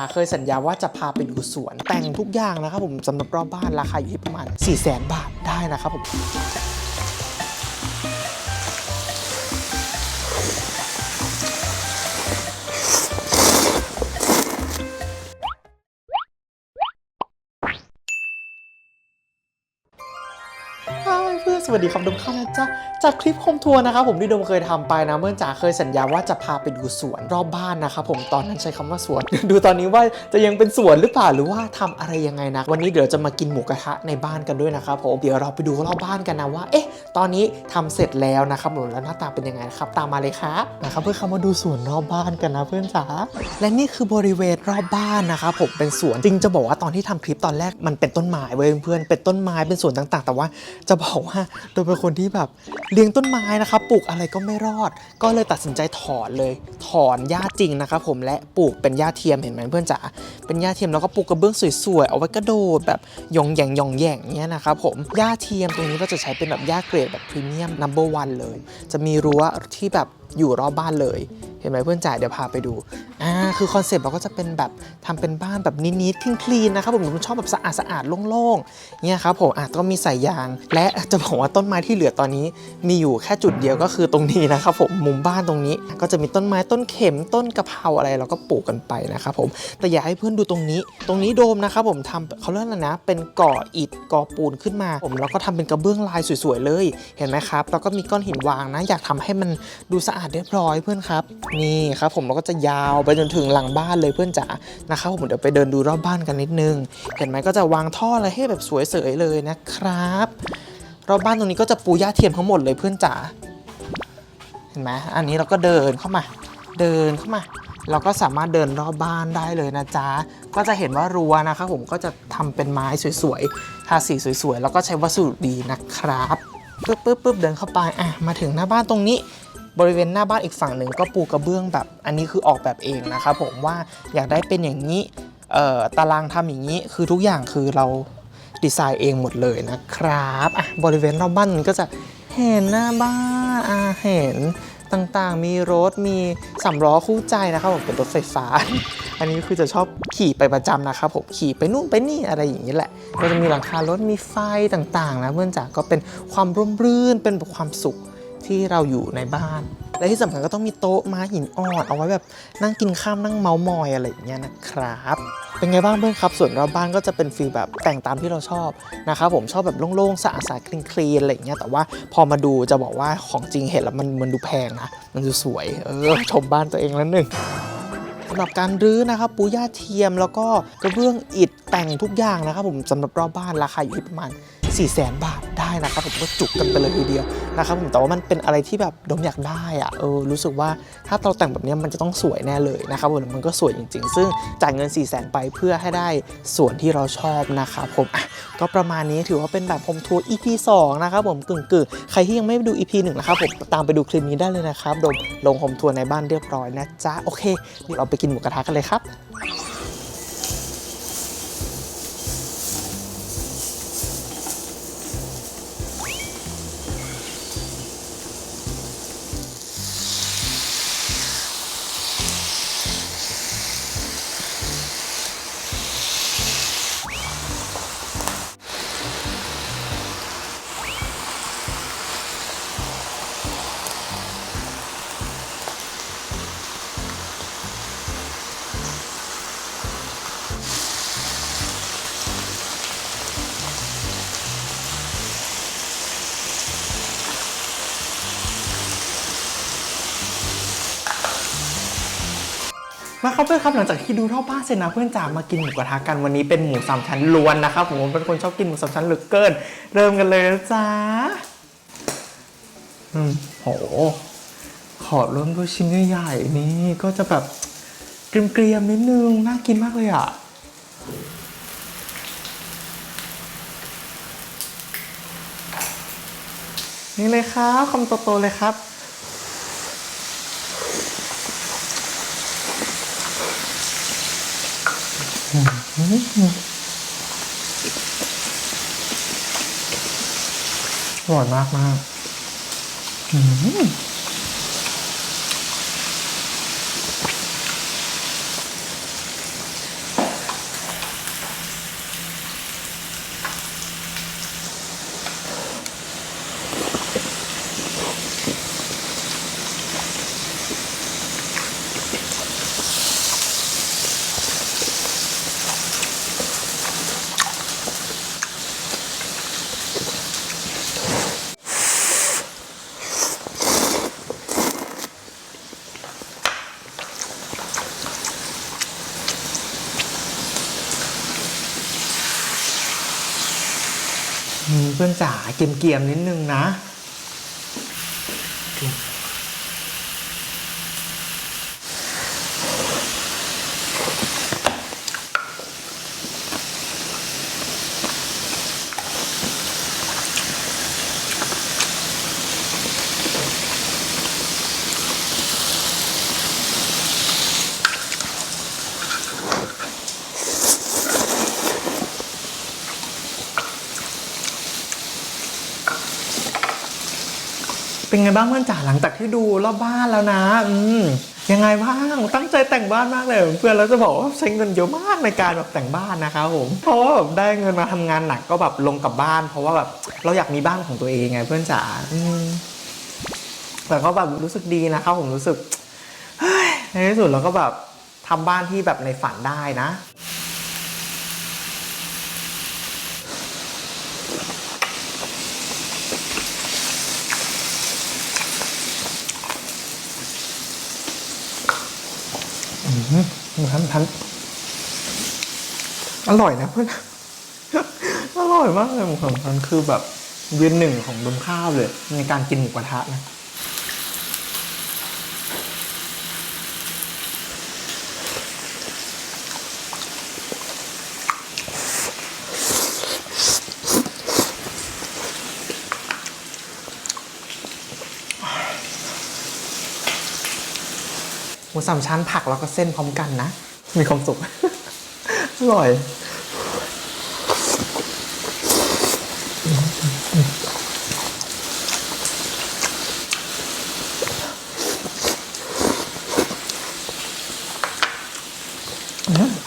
จ๋าเคยสัญญาว่าจะพาไปดูสวน แต่งทุกอย่างนะครับผมสำหรับรอบบ้านราคาอยู่ที่ประมาณ 4 0 0 0 0 0 บาทได้นะครับผม เพื่อนสวัสดีครับทุกท่านนะจ๊ะจากคลิปโฮมทัวร์นะครับผมที่ดมเคยทำไปนะ เมื่อจ๋าเคยสัญญาว่าจะพาไปดูสวนรอบบ้านนะครับผมตอนนั้นใช้คำว่าสวน ดูตอนนี้ว่าจะยังเป็นสวนหรือเปล่าหรือว่าทำอะไรยังไงนะวันนี้เดี๋ยวจะมากินหมูกระทะในบ้านกันด้วยนะครับผมเดี๋ยวเราไปดูรอบบ้านกันนะว่าเอ๊ะตอนนี้ทำเสร็จแล้วนะครับผมแล้วหน้าตาเป็นยังไงนะครับตามมาเลยครับนะครับเพื่อนเข้ามาดูสวนรอบบ้านกันนะเพื่อนจ๋าและนี่คือบริเวณรอบบ้านนะครับผมเป็นสวนจริงจะบอกว่าตอนที่ทำคลิปตอนแรกมันเป็นต้นไม้เว้ยเพื่อนเป็นต้นไม้เป็นสวนต่างๆ แต่ว่าจะบอกว่าโดยเป็นคนที่แบบเลี้ยงต้นไม้นะครับปลูกอะไรก็ไม่รอด ก็เลยตัดสินใจถอนเลย ถอนหญ้าจริงนะครับผมและปลูกเป็นหญ้าเทียมเห็นไหมเพื่อนจ๋าเป็นหญ้าเทียมแล้วก็ปลูกกระเบื้องสวยๆเอาไว้กระโดดแบบยองแยงยองแยงเนี้ยนะครับผมหญ้าเทียมตรงนี้ก็จะใช้เป็นแบบหญ้าเกรดแบบพรีเมียมนัมเบอร์วันเลย จะมีรั้วที่แบบอยู่รอบบ้านเลย เห็นไหมเพื่อนจ๋าเดี๋ยวพาไปดูอ่าคือคอนเซปต์เราก็จะเป็นแบบทำเป็นบ้านแบบนิดๆคลีนๆนะครับผมผมชอบแบบสะอาดสะอาดๆโล่งๆเนี่ยครับผมอะก็มีใส่ยาง และจะบอกว่าต้นไม้ที่เหลือตอนนี้ มีอยู่แค่จุดเดียวก็คือตรงนี้นะครับผมมุมบ้านตรงนี้ ก็จะมีต้นไม้ต้นเข็มต้นกะเพราอะไรเราก็ปลูกกันไปนะครับผมแต่อยากให้เพื่อนดูตรงนี้ ตรงนี้โดมนะครับผมทำเขาเรียกอะไรนะ เป็นก่ออิฐก่อปูนขึ้นมาผมแล้วก็ทำเป็นกระเบื้องลายสวยๆเลย เห็นไหมครับแล้วก็มีก้อนหินวางนะ อยากทำให้มันดูสะอาดเรียบร้อยเพื่อนครับนี่ครับผมเราก็จะยาวไปจนถึงหลังบ้านเลยเพื่อนจ๋านะครับผมเดี๋ยวไปเดินดูรอบบ้านกันนิดนึง เห็นไหมก็จะวางท่ออะไรให้แบบสวยเสยเลยนะครับรอบบ้านตรงนี้ก็จะปูหญ้าเทียมทั้งหมดเลยเพื่อนจ๋าเห็นไหมอันนี้เราก็เดินเข้ามา เดินเข้ามา เราก็สามารถเดินรอบบ้านได้เลยนะจ๊ะก็จะเห็นว่ารั้วนะครับผมก็จะทำเป็นไม้สวยๆทาสีสวยๆแล้วก็ใช้วัสดุดีนะครับปึ๊บปึ๊บปึ๊บเดินเข้าไปอะมาถึงหน้าบ้านตรงนี้ บริเวณหน้าบ้านอีกฝั่งหนึ่งก็ปูกระเบื้องแบบ อันนี้คือออกแบบเองนะครับผมว่าอยากได้เป็นอย่างนี้ตารางทำอย่างนี้คือทุกอย่างคือเราดีไซน์เองหมดเลยนะครับอะบริเวณรอบบ้านมันก็จะเห็นหน้าบ้านอะเห็นต่างๆ มีรถมีสำล้อคู่ใจนะครับผมเป็นรถไฟฟ้า อันนี้คือจะชอบขี่ไปประจำนะครับผมขี่ไปนู่นไปนี่อะไรอย่างนี้แหละก็จะมีหลังคารถมีไฟต่างๆนะเพื่อนจ๋าก็เป็นความร่มรื่นเป็นความสุข ที่เราอยู่ในบ้าน และที่สำคัญก็ต้องมีโต๊ะม้าหินอ่อนเอาไว้แบบนั่งกินข้ามนั่งเมาส์มอยอะไรอย่างเงี้ยนะครับเป็นไงบ้างเพื่อนครับส่วนรอบบ้านก็จะเป็นฟีลแบบแต่งตามที่เราชอบนะครับผมชอบแบบโล่งๆสะอาดสะอาดคลีนๆอะไรอย่างเงี้ยแต่ว่าพอมาดูจะบอกว่าของจริงเห็นแล้วมันมันดูแพงนะมันดูสวยเออชมบ้านตัวเองแล้วหนึ่งสำหรับการรื้อนะครับปูย่าเทียมแล้วก็กระเบื้องอิฐแต่งทุกอย่างนะครับผมสำหรับรอบบ้านราคาอยู่ที่ประมาณ 4 0 0แสนบาทได้นะครับผมก็จุกกันไปเลยทีเดียวนะครับผมแต่ว่ามันเป็นอะไรที่แบบดมอยากได้อะเออรู้สึกว่าถ้าเราแต่งแบบนี้มันจะต้องสวยแน่เลยนะครับผมมันก็สวยจริง ๆ ซึ่งจ่ายเงิน4 0 0แสนไปเพื่อให้ได้ส่วนที่เราชอบนะครับผมอะก็ประมาณนี้ถือว่าเป็นแบบโฮมทัวร์ EP 2นะครับผมกึ่งๆใครที่ยังไม่ดู EP 1นะครับผมตามไปดูคลิปนี้ได้เลยนะครับดมลงโฮมทัวร์ในบ้านเรียบร้อยนะจ๊ะโอเคเดี๋ยวเราไปกินหมูกระทะกันเลยครับ มาครับเพื่อนครับหลังจากที่ดูรอบบ้าเสร็จนะเพื่อนจ๋ามากินหมูกระทะกันวันนี้เป็นหมูสามชั้นล้วนนะครับผมเป็นคนชอบกินหมูสามชั้นเหลือเกิน เริ่มกันเลยนะจ๊ะอืมโหขอเริ่มด้วยชิ้นใหญ่ๆนี่ก็จะแบบเกรียมๆนิดนึงน่ากินมากเลยอะนี่เลยครับคำโตๆเลยครับ อร่อยมากมากอืม เพื่อนจ๋าเกรียมนิดนึงนะ ไงบ้างเพื่อนจ๋าหลังจากที่ดูรอบบ้านแล้วนะ อืมยังไงบ้างตั้งใจแต่งบ้านมากเลย เพื่อนเราจะบอกว่าใช้เงินเยอะมากในการแบบแต่งบ้านนะครับผมเพราะว่าแบบได้เงินมาทำงานหนักก็แบบลงกับบ้าน เพราะว่าแบบเราอยากมีบ้านของตัวเองไงเพื่อนจ๋าอืมแต่ก็แบบรู้สึกดีนะครับผมรู้สึกในที่สุดเราก็แบบทำบ้านที่แบบในฝันได้นะ ทันทันอร่อยนะเพื่อน อร่อยมากเลยหมูของทันคือแบบยืนหนึ่งของดมข้าวเลย ในการกินหมูกระทะนะ หมูสามชั้นผักแล้วก็เส้นพร้อมกันนะ มีความสุข อร่อย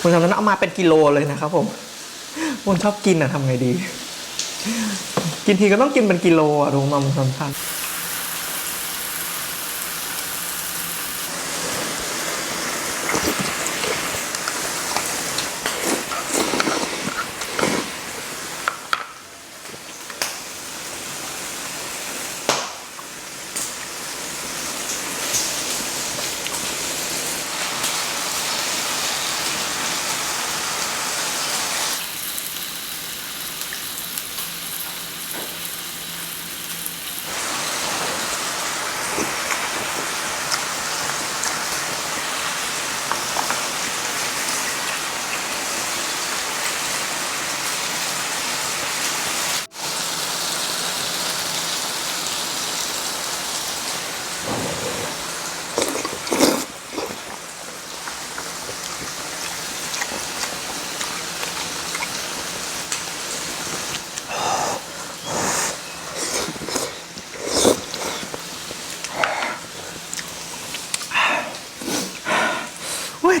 คุณทำนั้นเอามาเป็นกิโลเลยนะครับผมคนชอบกินอะทำไงดี กินทีก็ต้องกินเป็นกิโลอะรู้มาหมูสามชั้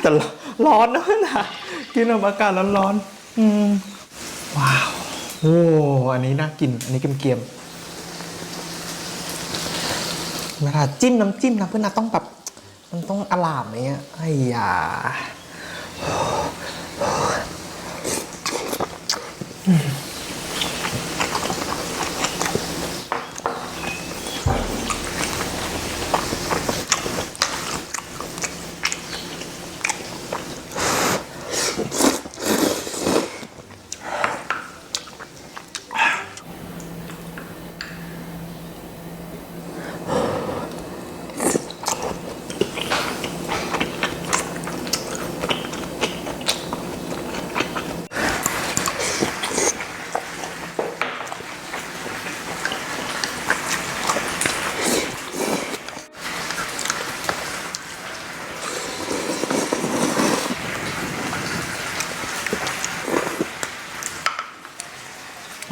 แต่ร้อนนะนะกินอากาศร้อนๆอืมว้าวโอ้อันนี้น่ากิน อันนี้เกรียมๆเวลาจิ้มน้ำจิ้มนะเพื่อนนะต้องแบบ มันต้องอลามไหมอะไอ้ยา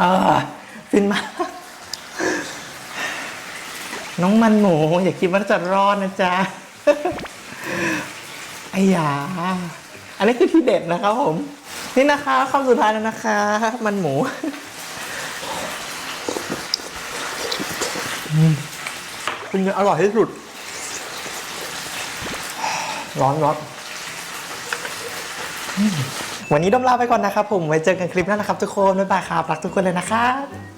อ่าฟินมาก น้องมันหมู อย่าคิดว่าจะรอดนะจ๊ะไอ้ยา อันนี้คือที่เด็ดนะครับผม นี่นะคะคำสุดท้ายแล้วนะคะ มันหมูอืมเป็นไงอร่อยที่สุด ร้อนร้อน วันนี้ดมลาไปก่อนนะครับผมไว้เจอกันคลิปหน้านะครับทุกคนบ๊ายบายครับรักทุกคนเลยนะครับ